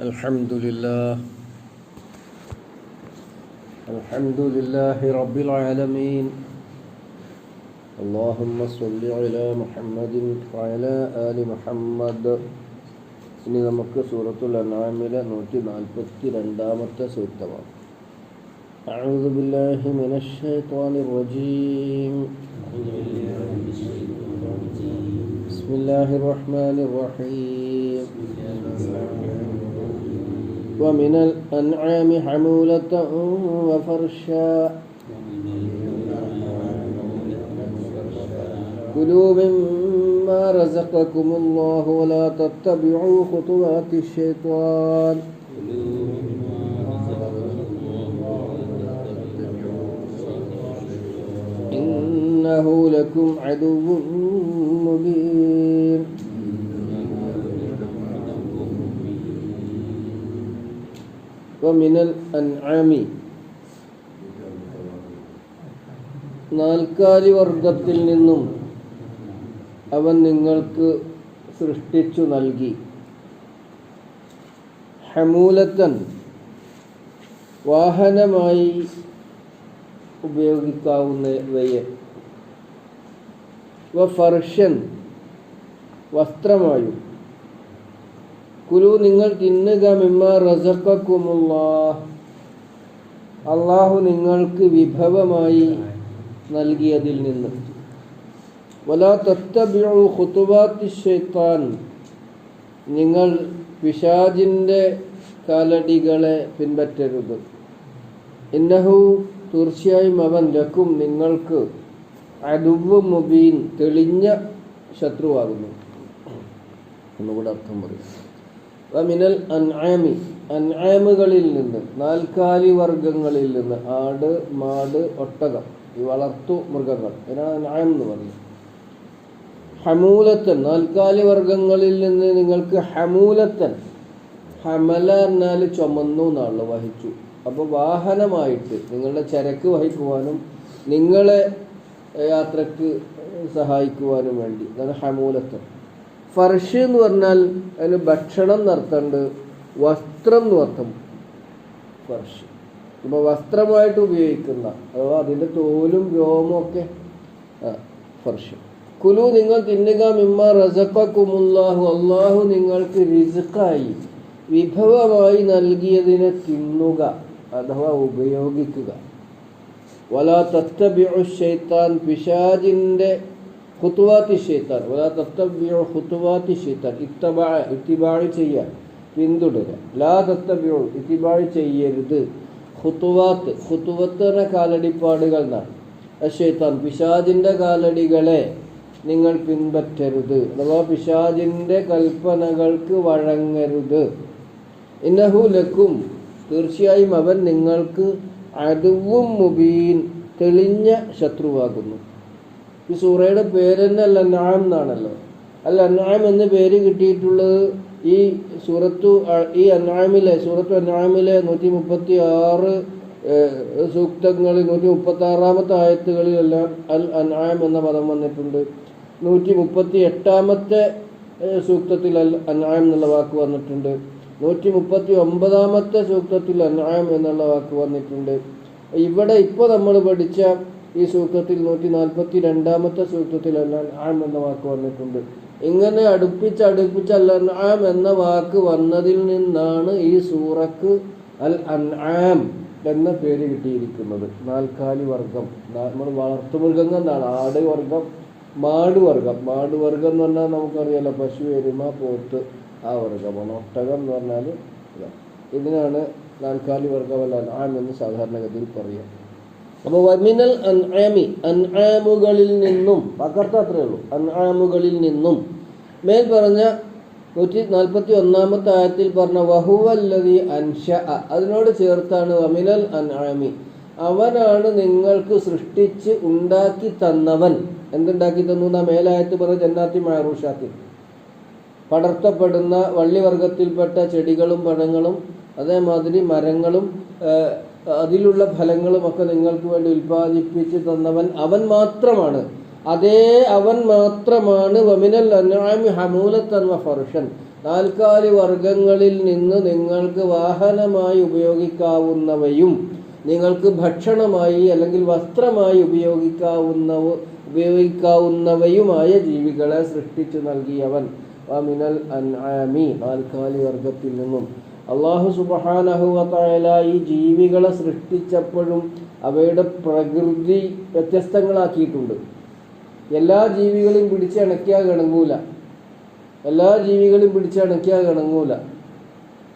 الحمد لله الحمد لله رب العالمين اللهم صل على محمد وعلى آل محمد ഇനി നമുക്ക് സൂറത്തുൽ അനാമിലെ നൂറ്റി നാൽപ്പത്തി രണ്ടാമത്തെ സൂക്തമാണ് أعوذ بالله من الشيطان الرجيم بسم الله الرحمن الرحيم ومن الأنعام حمولة وفرشا. كلوا مما رزقكم الله ولا تتبعوا خطوات الشيطان. إنه لكم عدو مبين. മിനൽ അൻആമി നാൽക്കാലി വർഗത്തിൽ നിന്നും അവൻ നിങ്ങൾക്ക് സൃഷ്ടിച്ചു നൽകി. ഹമൂലത്തൻ വാഹനമായി ഉപയോഗിക്കാവുന്നവയെ. വ ഫർഷൻ വസ്ത്രമായും കുലു നിങ്ങൾ തിന്നുക മിമ്മ റസക്കക്കുമുള്ള അള്ളാഹു നിങ്ങൾക്ക് വിഭവമായി നൽകിയതിൽ നിന്ന്. വലാ ഷൈത്താൻ നിങ്ങൾ പിശാജിന്റെ കാലടികളെ പിൻപറ്റരുത്. ഇന്നഹു തീർച്ചയായും അവൻ ലക്കും നിങ്ങൾക്ക് അലുവ് മുബീൻ തെളിഞ്ഞ ശത്രുവാകുന്നു. എന്നുകൂടെ അർത്ഥം പറയും. മിനൽ അൻആമി അൻആമുകളിൽ നിന്ന് നാൽക്കാലി വർഗങ്ങളിൽ നിന്ന് ആട് മാട് ഒട്ടകം ഈ വളർത്തു മൃഗങ്ങൾ. ഇതിനാണ് അൻആം എന്ന് പറയുന്നത്. ഹമൂലത്തൻ നാൽക്കാലി വർഗങ്ങളിൽ നിന്ന് നിങ്ങൾക്ക് ഹമൂലത്തൻ ഹമല എന്നാൽ ചുമന്നു എന്നാണല്ലോ വഹിച്ചു. അപ്പോൾ വാഹനമായിട്ട് നിങ്ങളുടെ ചരക്ക് വഹിക്കുവാനും നിങ്ങളെ യാത്രയ്ക്ക് സഹായിക്കുവാനും വേണ്ടി. അതാണ് ഹമൂലത്തൻ. ഫർഷ് എന്ന് പറഞ്ഞാൽ അതിന് ഭക്ഷണം നടത്തുന്നുണ്ട് വസ്ത്രം എന്ന് അർത്ഥം. ഫർഷ്. ഇപ്പോൾ വസ്ത്രമായിട്ട് ഉപയോഗിക്കുന്ന അഥവാ അതിന്റെ തോലും രോമവും ഒക്കെ ഫർഷ്. കുലു നിങ്ങൾ തിന്നുക മിമ്മ റസക്കുമുല്ലാഹു അള്ളാഹു നിങ്ങൾക്ക് റിസുക്കായി വിഭവമായി നൽകിയതിനെ തിന്നുക അഥവാ ഉപയോഗിക്കുക. വലാ തത്തബിഉ ഷൈത്താൻ പിശാജിന്റെ ഹുത്തുവാത്തി ഷെയ്ത്താൻ ഒരാ തത്തബിയോ ഖുത്തുവാത്തി ഷെയ്ത്താൻ ഇത്തബാ ഇത്തിബാഴി ചെയ്യാൻ പിന്തുടരുക. ലാ തത്തബിയോ ഇത്തിബാഴി ചെയ്യരുത്. ഖുത്തുവാത്ത് ഖുത്തുവത്ത് എന്ന കാലടിപ്പാടുകൾ എന്നാണ്. ഷെയ്ത്താൻ പിശാജിന്റെ കാലടികളെ നിങ്ങൾ പിൻപറ്റരുത്. അഥവാ പിശാജിന്റെ കൽപ്പനകൾക്ക് വഴങ്ങരുത്. ഇന്നഹു ലക്കും തീർച്ചയായും അവൻ നിങ്ങൾക്ക് അതുവും മുബീൻ തെളിഞ്ഞ ശത്രുവാകുന്നു. ഈ സൂറയുടെ പേര് തന്നെ അൽ അന്നാം എന്നാണല്ലോ. അൽ അന്നാം എന്ന പേര് കിട്ടിയിട്ടുള്ളത് ഈ സൂറത്തു ഈ അന്നാമിലെ സൂറത്തു അന്നാമിലെ നൂറ്റി മുപ്പത്തി ആറ് സൂക്തങ്ങളിൽ നൂറ്റി മുപ്പത്തി ആറാമത്തെ ആയത്തുകളിലെല്ലാം അൽ അന്നാം എന്ന പദം വന്നിട്ടുണ്ട്. നൂറ്റി മുപ്പത്തി എട്ടാമത്തെ സൂക്തത്തിൽ അൽ അന്നായം എന്നുള്ള വാക്ക് വന്നിട്ടുണ്ട്. നൂറ്റി മുപ്പത്തി ഒമ്പതാമത്തെ സൂക്തത്തിൽ അന്നായം എന്നുള്ള വാക്ക് വന്നിട്ടുണ്ട്. ഇവിടെ ഇപ്പോൾ നമ്മൾ പഠിച്ച ഈ സൂക്തത്തിൽ നൂറ്റി നാൽപ്പത്തി രണ്ടാമത്തെ സൂക്തത്തിൽ അല്ലാൻ ആം എന്ന വാക്ക് വന്നിട്ടുണ്ട്. ഇങ്ങനെ അടുപ്പിച്ച് അടുപ്പിച്ച് അല്ലാം എന്ന വാക്ക് വന്നതിൽ നിന്നാണ് ഈ സൂറക്ക് അൽ അൻആം എന്ന പേര് കിട്ടിയിരിക്കുന്നത്. നാൽക്കാലി വർഗം. നമ്മൾ വളർത്തുമൃഗങ്ങൾ എന്നാണ്. ആട് വർഗം മാട് വർഗം. മാട് വർഗം എന്ന് പറഞ്ഞാൽ നമുക്കറിയാലോ പശു എരുമ പോത്ത് ആ വർഗമാണ് ഒട്ടകം എന്ന് പറഞ്ഞാൽ ഇതിനാണ് നാൽക്കാലി വർഗം അല്ല ആം എന്ന് സാധാരണഗതിയിൽ പറയാം. അപ്പോൾ വമിനൽ അൻആമി അൻആമുകളിൽ നിന്നും പകർത്ത അത്രേ ഉള്ളൂ. അൻആമുകളിൽ നിന്നും. മേൽ പറഞ്ഞ നൂറ്റി നാൽപ്പത്തി ഒന്നാമത്തെ ആയത്തിൽ പറഞ്ഞ വഹുവല്ലതി അൻഷ അതിനോട് ചേർത്താണ് വമിനൽ അൻആമി. അവനാണ് നിങ്ങൾക്ക് സൃഷ്ടിച്ച് ഉണ്ടാക്കി തന്നവൻ. എന്തുണ്ടാക്കി തന്നു എന്നാ മേലായത്ത് പറഞ്ഞ ജന്നാത്തി മാറൂഷാത്തി പടർത്തപ്പെടുന്ന വള്ളിവർഗത്തിൽപ്പെട്ട ചെടികളും പഴങ്ങളും അതേമാതിരി മരങ്ങളും അതിലുള്ള ഫലങ്ങളുമൊക്കെ നിങ്ങൾക്ക് വേണ്ടി ഉൽപ്പാദിപ്പിച്ച് തന്നവൻ അവൻ മാത്രമാണ്. അതേ അവൻ മാത്രമാണ്. വമിനൽ അനാമി ഹമൂലത്തൻ ഫർഷൻ. നാൽക്കാലി വർഗങ്ങളിൽ നിന്ന് നിങ്ങൾക്ക് വാഹനമായി ഉപയോഗിക്കാവുന്നവയും നിങ്ങൾക്ക് ഭക്ഷണമായി അല്ലെങ്കിൽ വസ്ത്രമായി ഉപയോഗിക്കാവുന്നവ ഉപയോഗിക്കാവുന്നവയുമായ ജീവികളെ സൃഷ്ടിച്ചു നൽകിയവൻ വമിനൽ അൻആമി നാൽക്കാലി വർഗത്തിൽ നിന്നും. അള്ളാഹു സുബഹാനഹുവല ഈ ജീവികളെ സൃഷ്ടിച്ചപ്പോഴും അവയുടെ പ്രകൃതി വ്യത്യസ്തങ്ങളാക്കിയിട്ടുണ്ട്. എല്ലാ ജീവികളെയും പിടിച്ചണക്കിയാൽ കിണങ്ങൂല. എല്ലാ ജീവികളെയും പിടിച്ചണക്കിയാൽ കിണങ്ങൂല.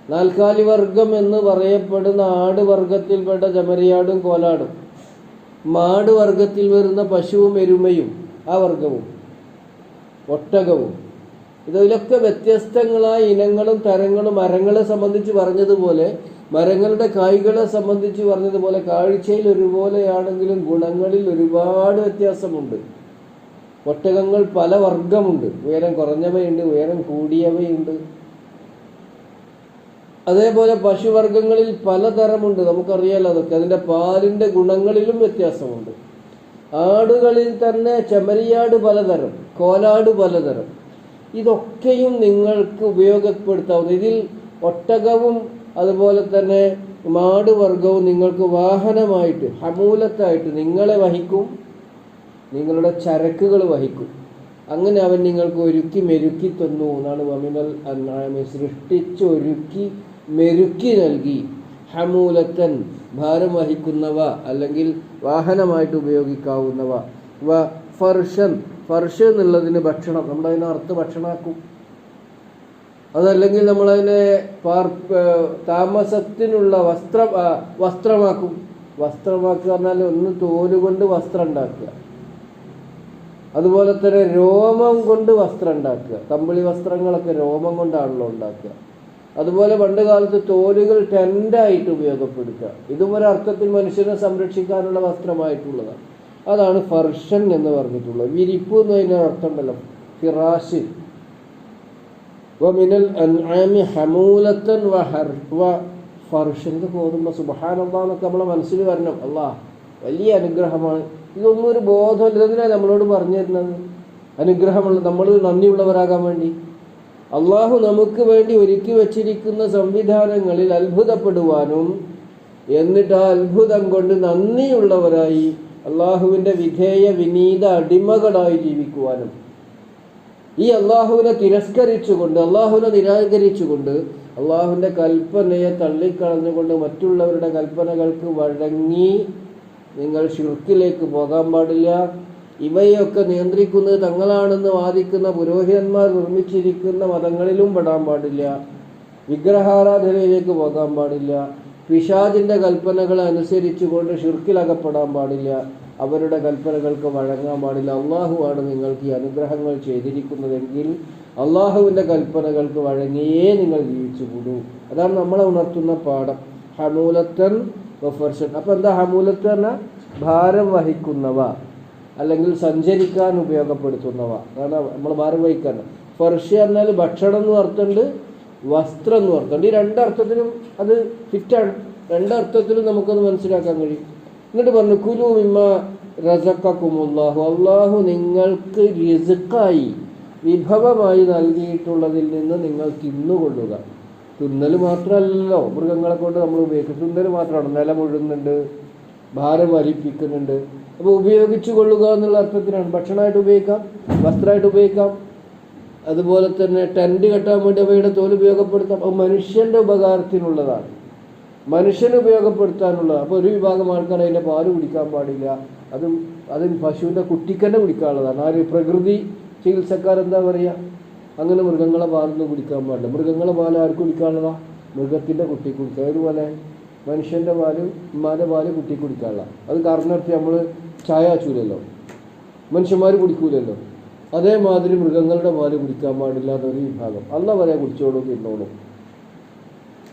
നാൽക്കാലി വർഗം എന്ന് പറയപ്പെടുന്ന ആട് വർഗത്തിൽപ്പെട്ട ജമരിയാടും കോലാടും. മാട് വർഗത്തിൽ വരുന്ന പശുവും എരുമയും ആ വർഗവും. ഒട്ടകവും. ഇതിലൊക്കെ വ്യത്യസ്തങ്ങളായ ഇനങ്ങളും തരങ്ങളും മരങ്ങളെ സംബന്ധിച്ച് പറഞ്ഞതുപോലെ മരങ്ങളുടെ കായ്കളെ സംബന്ധിച്ച് പറഞ്ഞതുപോലെ കാഴ്ചയിൽ ഒരുപോലെയാണെങ്കിലും ഗുണങ്ങളിൽ ഒരുപാട് വ്യത്യാസമുണ്ട്. ഒട്ടകങ്ങൾ പല വർഗമുണ്ട് ഉയരം കുറഞ്ഞവയുണ്ട് ഉയരം കൂടിയവയുണ്ട്. അതേപോലെ പശുവർഗങ്ങളിൽ പലതരമുണ്ട്. നമുക്കറിയാലോ അതൊക്കെ. അതിന്റെ പാലിന്റെ ഗുണങ്ങളിലും വ്യത്യാസമുണ്ട്. ആടുകളിൽ തന്നെ ചെമരിയാട് പലതരം കോലാട് പലതരം. ഇതൊക്കെയും നിങ്ങൾക്ക് ഉപയോഗപ്പെടുത്താവുന്ന ഇതിൽ ഒട്ടകവും അതുപോലെ തന്നെ മാടുവർഗവും നിങ്ങൾക്ക് വാഹനമായിട്ട് ഹമൂലത്തായിട്ട് നിങ്ങളെ വഹിക്കും. നിങ്ങളുടെ ചരക്കുകൾ വഹിക്കും. അങ്ങനെ അവൻ നിങ്ങൾക്ക് ഒരുക്കി മെരുക്കി തന്നു എന്നാണ് വമിനൽ അന്നാമി സൃഷ്ടിച്ചൊരുക്കി മെരുക്കി നൽകി. ഹമൂലത്തൻ ഭാരം വഹിക്കുന്നവ അല്ലെങ്കിൽ വാഹനമായിട്ട് ഉപയോഗിക്കാവുന്നവ. ഫർഷൻ ഫർഷ് എന്നുള്ളതിന് ഭക്ഷണം നമ്മളതിനെ അർത്ഥ ഭക്ഷണമാക്കും അതല്ലെങ്കിൽ നമ്മളതിനെ പാർ താമസത്തിനുള്ള വസ്ത്ര വസ്ത്രമാക്കും. വസ്ത്രമാക്കുക പറഞ്ഞാൽ ഒന്ന് തോലുകൊണ്ട് വസ്ത്രം ഉണ്ടാക്കുക. അതുപോലെ തന്നെ രോമം കൊണ്ട് വസ്ത്രം ഉണ്ടാക്കുക. കമ്പിളി വസ്ത്രങ്ങളൊക്കെ രോമം കൊണ്ടാണല്ലോ ഉണ്ടാക്കുക. അതുപോലെ പണ്ട് കാലത്ത് തോലുകൾ ടെന്റായിട്ട് ഉപയോഗപ്പെടുത്തുക. ഇതും ഒരർത്ഥത്തിൽ മനുഷ്യനെ സംരക്ഷിക്കാനുള്ള വസ്ത്രമായിട്ടുള്ളതാണ്. അതാണ് ഫർഷൻ എന്ന് പറഞ്ഞിട്ടുള്ളത്. വിരിപ്പ് എന്ന് അർത്ഥം അർത്ഥമുണ്ടല്ലോ. ഫിറാഷ് വ ഹർ വ ഫർഷൻ എന്ന് പോകുമ്പോൾ നമ്മളെ മനസ്സിൽ വരണം. അല്ലാ വലിയ അനുഗ്രഹമാണ്. ഇതൊന്നും ഒരു ബോധമില്ല ഇതിനാണ് നമ്മളോട് പറഞ്ഞു തരുന്നത്? അനുഗ്രഹമുള്ള നമ്മൾ നന്ദിയുള്ളവരാകാൻ വേണ്ടി. അള്ളാഹു നമുക്ക് വേണ്ടി ഒരുക്കി വച്ചിരിക്കുന്ന സംവിധാനങ്ങളിൽ അത്ഭുതപ്പെടുവാനും എന്നിട്ട് ആ അത്ഭുതം കൊണ്ട് നന്ദിയുള്ളവരായി അള്ളാഹുവിന്റെ വിധേയ വിനീത അടിമകളായി ജീവിക്കുവാനും ഈ അള്ളാഹുവിനെ തിരസ്കരിച്ചുകൊണ്ട് അള്ളാഹുവിനെ നിരാകരിച്ചുകൊണ്ട് അള്ളാഹുവിന്റെ കൽപ്പനയെ തള്ളിക്കളഞ്ഞുകൊണ്ട് മറ്റുള്ളവരുടെ കൽപ്പനകൾക്ക് വഴങ്ങി നിങ്ങൾ ഷിർക്കിലേക്ക് പോകാൻ പാടില്ല. ഇവയൊക്കെ നിയന്ത്രിക്കുന്നത് തങ്ങളാണെന്ന് വാദിക്കുന്ന പുരോഹിതന്മാർ നിർമ്മിച്ചിരിക്കുന്ന മതങ്ങളിലും പെടാൻ പാടില്ല. വിഗ്രഹാരാധനയിലേക്ക് പോകാൻ പാടില്ല. പിശാജിന്റെ കൽപ്പനകൾ അനുസരിച്ചുകൊണ്ട് ഷിർക്കിലകപ്പെടാൻ പാടില്ല. അവരുടെ കൽപ്പനകൾക്ക് വഴങ്ങാൻ പാടില്ല. അള്ളാഹുവാണ് നിങ്ങൾക്ക് ഈ അനുഗ്രഹങ്ങൾ ചെയ്തിരിക്കുന്നതെങ്കിൽ അള്ളാഹുവിന്റെ കൽപ്പനകൾക്ക് വഴങ്ങിയേ നിങ്ങൾ ജീവിച്ചു കൂടൂ അതാണ് നമ്മളെ ഉണർത്തുന്ന പാഠം. ഹമൂലത്തൻ വഫർഷൻ അപ്പം എന്താ ഹമൂലത്തൻ? ഭാരം വഹിക്കുന്നവ. അല്ലെങ്കിൽ സഞ്ചരിക്കാൻ ഉപയോഗപ്പെടുത്തുന്നവ. അതാണ് നമ്മൾ ഭാരം വഹിക്കാൻ ഫർഷ് എന്നാൽ ഭക്ഷണം എന്ന് അർത്ഥമുണ്ട് വസ്ത്രം എന്ന് പറഞ്ഞുകൊണ്ട് ഈ രണ്ടർത്ഥത്തിലും അത് ഫിറ്റാണ് രണ്ടർത്ഥത്തിലും നമുക്കത് മനസ്സിലാക്കാൻ കഴിയും. എന്നിട്ട് പറഞ്ഞു കുലു ഇമ്മ റസക്കുമുല്ലാഹു അള്ളാഹു നിങ്ങൾക്ക് റിസുക്കായി വിഭവമായി നൽകിയിട്ടുള്ളതിൽ നിന്ന് നിങ്ങൾ തിന്നുകൊള്ളുക. തിന്നൽ മാത്രമല്ലല്ലോ. മൃഗങ്ങളെ കൊണ്ട് നമ്മൾ ഉപയോഗിക്കും. തിന്നൽ മാത്രമാണ്. നില മുഴുന്നുണ്ട് ഭാരം വലിപ്പിക്കുന്നുണ്ട്. അപ്പോൾ ഉപയോഗിച്ചു കൊള്ളുക എന്നുള്ള അർത്ഥത്തിനാണ് ഭക്ഷണമായിട്ട് ഉപയോഗിക്കാം വസ്ത്രമായിട്ട് ഉപയോഗിക്കാം അതുപോലെ തന്നെ ടെന്റ് കെട്ടാൻ വേണ്ടി അവയുടെ തോൽ ഉപയോഗപ്പെടുത്താം അപ്പോൾ മനുഷ്യന്റെ ഉപകാരത്തിനുള്ളതാണ്. മനുഷ്യന് ഉപയോഗപ്പെടുത്താനുള്ളതാണ് അപ്പോൾ ഒരു വിഭാഗം ആൾക്കാർ അതിന്റെ പാൽ കുടിക്കാൻ പാടില്ല. അതും അതും പശുവിന്റെ കുട്ടിക്കന്നെ കുടിക്കാനുള്ളതാണ്. ആര്? പ്രകൃതി ചികിത്സക്കാർ എന്താ പറയുക അങ്ങനെ മൃഗങ്ങളെ പാലൊന്നും കുടിക്കാൻ പാടില്ല. മൃഗങ്ങളെ പാൽ ആർക്ക് കുടിക്കാനുള്ളതാ? മൃഗത്തിന്റെ കുട്ടി കുടിക്കുക. അതുപോലെ മനുഷ്യന്റെ പാൽ ഉമ്മാന്റെ പാൽ കുട്ടി കുടിക്കാനുള്ള അത് കാരണം നമ്മൾ ചായ ചൂലല്ലോ. മനുഷ്യന്മാർ കുടിക്കൂലല്ലോ. അതേമാതിരി മൃഗങ്ങളുടെ പാൽ കുടിക്കാൻ പാടില്ലാത്ത ഒരു വിഭാഗം. അല്ല വരെ കുടിച്ചോളൂ തിന്നോളൂ.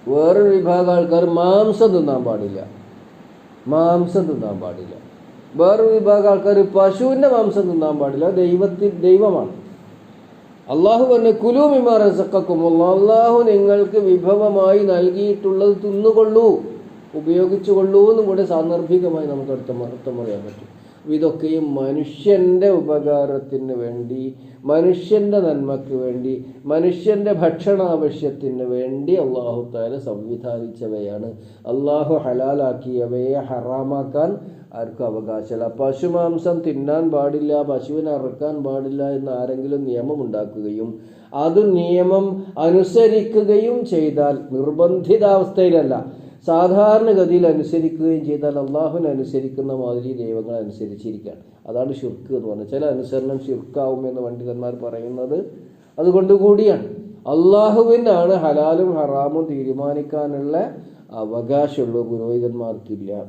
വേറൊരു വിഭാഗം ആൾക്കാർ മാംസം തിന്നാൻ പാടില്ല. മാംസം തിന്നാൻ പാടില്ല. വേറൊരു വിഭാഗം ആൾക്കാർ പശുവിന്റെ മാംസം തിന്നാൻ പാടില്ല. ദൈവത്തിൽ ദൈവമാണ്. അള്ളാഹു പറഞ്ഞ കുലൂമിമാറസക്കും അള്ളാഹു നിങ്ങൾക്ക് വിഭവമായി നൽകിയിട്ടുള്ളത് തിന്നുകൊള്ളൂ. ഉപയോഗിച്ചു കൊള്ളൂ എന്നും കൂടെ സാന്ദർഭികമായി നമുക്ക് അർത്ഥം അർത്ഥം പറയാൻ പറ്റും. ഇതൊക്കെയും മനുഷ്യന്റെ ഉപകാരത്തിന് വേണ്ടി മനുഷ്യന്റെ നന്മയ്ക്ക് വേണ്ടി മനുഷ്യന്റെ ഭക്ഷണ ആവശ്യത്തിന് വേണ്ടി അള്ളാഹു താല സംവിധാനിച്ചവയാണ്. അള്ളാഹു ഹലാലാക്കിയവയെ ഹറാമാക്കാൻ ആർക്കും അവകാശമില്ല. പശുമാംസം തിന്നാൻ പാടില്ല പശുവിനെ അറക്കാൻ പാടില്ല എന്ന് ആരെങ്കിലും നിയമമുണ്ടാക്കുകയും അത് നിയമം അനുസരിക്കുകയും ചെയ്താൽ നിർബന്ധിതാവസ്ഥയിലല്ല. സാധാരണഗതിയിൽ അനുസരിക്കുകയും ചെയ്താൽ അള്ളാഹുവിനെ അനുസരിക്കുന്ന മാതിരി ദൈവങ്ങൾ അനുസരിച്ചിരിക്കുകയാണ്. അതാണ് ഷിർക്ക് എന്ന് പറഞ്ഞത്. ചില അനുസരണം ഷുർക്കാവും എന്ന് പണ്ഡിതന്മാർ പറയുന്നത് അതുകൊണ്ട് കൂടിയാണ്. അള്ളാഹുവിനാണ് ഹലാലും ഹറാമും തീരുമാനിക്കാനുള്ള അവകാശമുള്ള പുരോഹിതന്മാർക്കില്ല.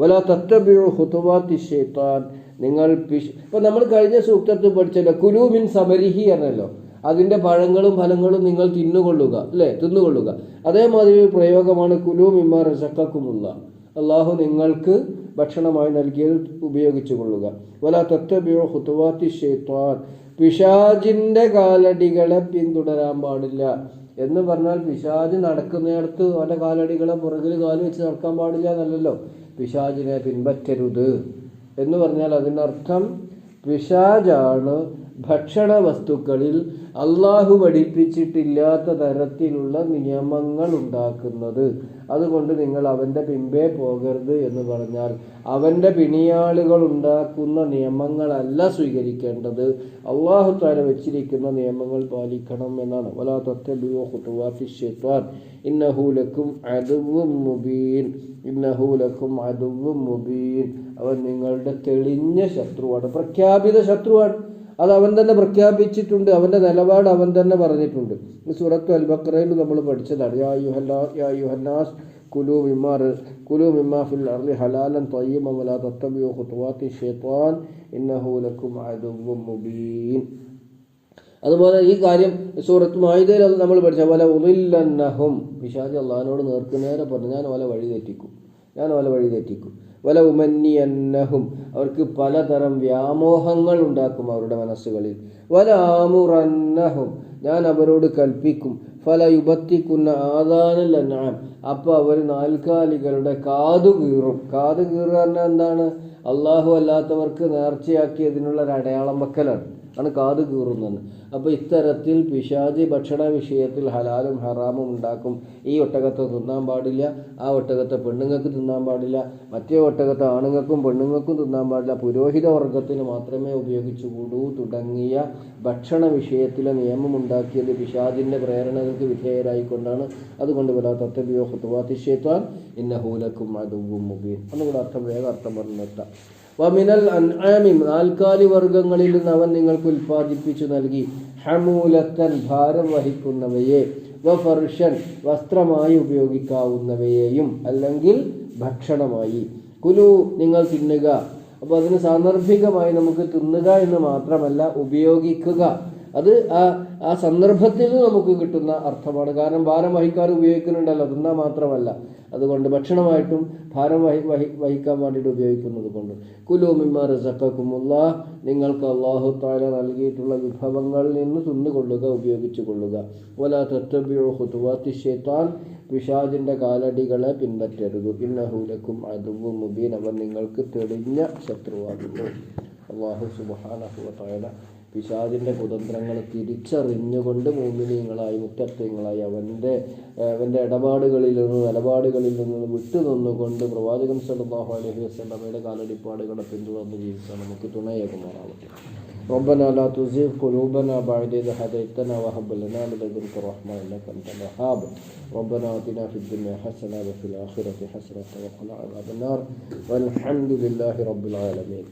വല തത്തബിഷേത്താൻ നിങ്ങൾ പിശ് ഇപ്പം നമ്മൾ കഴിഞ്ഞ സൂക്തത്തിൽ പഠിച്ചല്ലോ കുലൂമിൻ സമരിഹി എന്നല്ലോ. അതിന്റെ പഴങ്ങളും ഫലങ്ങളും നിങ്ങൾ തിന്നുകൊള്ളുക അല്ലേ? തിന്നുകൊള്ളുക. അതേമാതിരി ഒരു പ്രയോഗമാണ് കുലൂം ഇമാർ സക്കക്കുമുള്ള അള്ളാഹു നിങ്ങൾക്ക് ഭക്ഷണമായി നൽകിയത് ഉപയോഗിച്ചു കൊള്ളുക. വല തത്തബിയോ ഹുത്തുവാത്തി ഷെയ്ത്താൻ പിശാജിന്റെ കാലടികളെ പിന്തുടരാൻ പാടില്ല എന്ന് പറഞ്ഞാൽ പിശാജ് നടക്കുന്നിടത്ത് അവന്റെ കാലടികളെ പുറകിൽ കാൽ വെച്ച് നടക്കാൻ പാടില്ല എന്നല്ലല്ലോ. പിശാജിനെ പിൻപറ്റരുത് എന്ന് പറഞ്ഞാൽ അതിനർത്ഥം പിശാജാണ് ഭക്ഷണ വസ്തുക്കളിൽ അള്ളാഹു പഠിപ്പിച്ചിട്ടില്ലാത്ത തരത്തിലുള്ള നിയമങ്ങൾ ഉണ്ടാക്കുന്നത്. അതുകൊണ്ട് നിങ്ങൾ അവന്റെ പിമ്പേ പോകരുത് എന്ന് പറഞ്ഞാൽ അവന്റെ പിണിയാളുകൾ ഉണ്ടാക്കുന്ന നിയമങ്ങളല്ല സ്വീകരിക്കേണ്ടത്. അള്ളാഹു താര വെച്ചിരിക്കുന്ന നിയമങ്ങൾ പാലിക്കണം എന്നാണ്. വലാ ഇന്നഹൂലക്കും മുബീൻ. മുബീൻ. അവൻ നിങ്ങളുടെ തെളിഞ്ഞ ശത്രുവാണ് പ്രഖ്യാപിത ശത്രുവാണ്. അത് അവൻ തന്നെ പ്രഖ്യാപിച്ചിട്ടുണ്ട് അവന്റെ നിലപാട് അവൻ തന്നെ പറഞ്ഞിട്ടുണ്ട്. സൂറത്ത് അൽബക്രയിൽ നമ്മൾ പഠിച്ചതാണ് യാ യാ കുലു മിമാർ കുലു മിമാ ഫിൽ ഹലാലൻ ത്വയ്യിമ വലാ തത്തബിയു ഖുതുവാത്തി ഷൈത്താൻ ഇന്നഹു ലക്കും അദുവ്വും മുബീൻ. അതുപോലെ ഈ കാര്യം സൂറത്ത് മായുതയിൽ നമ്മൾ പഠിച്ച. പോലെ ഉറില്ലെന്നഹും പിശാജി അള്ളഹാനോട് നേർക്കുനേരെ പറഞ്ഞു ഞാൻ ഓല വഴി തെറ്റിക്കും ഞാൻ ഓല വഴി തെറ്റിക്കും. വല ഉമന്നിയന്നഹും അവർക്ക് പലതരം വ്യാമോഹങ്ങൾ ഉണ്ടാക്കും അവരുടെ മനസ്സുകളിൽ. വലാമുറന്നഹും ഞാൻ അവരോട് കൽപ്പിക്കും. ഫല യുബത്തിക്കുന്ന ആദാനൽ അന്നാം അപ്പോൾ അവർ നാൽക്കാലികളുടെ കാതു കീറും. കാതു കീറുക എന്താണ്? അള്ളാഹു അല്ലാത്തവർക്ക് നേർച്ചയാക്കിയതിനുള്ള ഒരു അടയാളം വെക്കലാണ്. ആണ് കാത് കീറുന്നത്. അപ്പോൾ ഇത്തരത്തിൽ പിശാചി ഭക്ഷണ വിഷയത്തിൽ ഹലാലും ഹറാമും ഉണ്ടാക്കും. ഈ ഒട്ടകത്തെ തിന്നാൻ പാടില്ല ആ ഒട്ടകത്തെ പെണ്ണുങ്ങൾക്ക് തിന്നാൻ പാടില്ല മറ്റേ ഒട്ടകത്തെ ആണുങ്ങൾക്കും പെണ്ണുങ്ങൾക്കും തിന്നാൻ പാടില്ല. പുരോഹിത വർഗത്തിന് മാത്രമേ ഉപയോഗിച്ചുകൂടൂ തുടങ്ങിയ ഭക്ഷണ വിഷയത്തിലെ നിയമം നിയമമുണ്ടാക്കിയത് പിശാജിന്റെ പ്രേരണകൾക്ക് വിധേയരായിക്കൊണ്ടാണ്. അതുകൊണ്ട് വരാ തത്തബിയോ ഹുത്തുവാത്തിഷേത്താൻ ഇന്ന ഹൂലക്കും അതുവും മുബീൻ. അതുകൂടെ അർത്ഥം വേഗം അർത്ഥം പറഞ്ഞു നിർത്താം വമിനൽ അൻആമി നാൽക്കാലി വർഗങ്ങളിൽ നിന്ന് അവൻ നിങ്ങൾക്ക് ഉൽപ്പാദിപ്പിച്ചു നൽകി. ഹമൂലത്തൻ ഭാരം വഹിക്കുന്നവയെ വ ഫർഷൻ വസ്ത്രമായി ഉപയോഗിക്കാവുന്നവയെയും അല്ലെങ്കിൽ ഭക്ഷണമായി. കുലു നിങ്ങൾ തിന്നുക. അപ്പോൾ അതിന് സാന്ദർഭികമായി നമുക്ക് തിന്നുക എന്ന് മാത്രമല്ല ഉപയോഗിക്കുക. അത് ആ ആ സന്ദർഭത്തിൽ നമുക്ക് കിട്ടുന്ന അർത്ഥമാണ്. കാരണം ഭാരം വഹിക്കാൻ ഉപയോഗിക്കുന്നുണ്ടല്ലോ തിന്നാൽ മാത്രമല്ല. അതുകൊണ്ട് ഭക്ഷണമായിട്ടും ഭാരം വഹി വഹി വഹിക്കാൻ വേണ്ടിയിട്ട് ഉപയോഗിക്കുന്നത് കൊണ്ട്. കുലോമിമാർ സക്കക്കുമുള്ള നിങ്ങൾക്ക് അള്ളാഹു താല നൽകിയിട്ടുള്ള വിഭവങ്ങളിൽ നിന്ന് തിന്നുകൊള്ളുക ഉപയോഗിച്ചു കൊള്ളുക വല പിഷാദിന്റെ കാലടികളെ പിൻപറ്റരുത് ഇന്നഹൂലക്കും അതുവും മുബീൻ. അവൻ നിങ്ങൾക്ക് തെളിഞ്ഞ ശത്രുവാകുന്നു. അള്ളാഹു സുബാനഹുവ താല പിശാദിൻ്റെ കുതന്ത്രങ്ങൾ തിരിച്ചറിഞ്ഞുകൊണ്ട് മൂമിനീങ്ങളായി മുറ്റത്തങ്ങളായി അവൻ്റെ അവൻ്റെ ഇടപാടുകളിൽ നിന്ന് നിലപാടുകളിൽ നിന്ന് വിട്ടു നിന്നുകൊണ്ട് പ്രവാചകൻ സല്ലല്ലാഹു അലൈഹി വസല്ലമയുടെ കാലടിപ്പാടുകളെ പിന്തുടർന്ന് ജീവിക്കാൻ നമുക്ക് തുണയേകുമാറാവട്ടെ ربنا لا تزغ قلوبنا بعد إذ هديتنا وهب لنا من لدنك رحمة إنك أنت الوهاب ربنا آتنا في الدنيا حسنة وفي الآخرة حسنة وقنا عذاب النار والحمد لله رب العالمين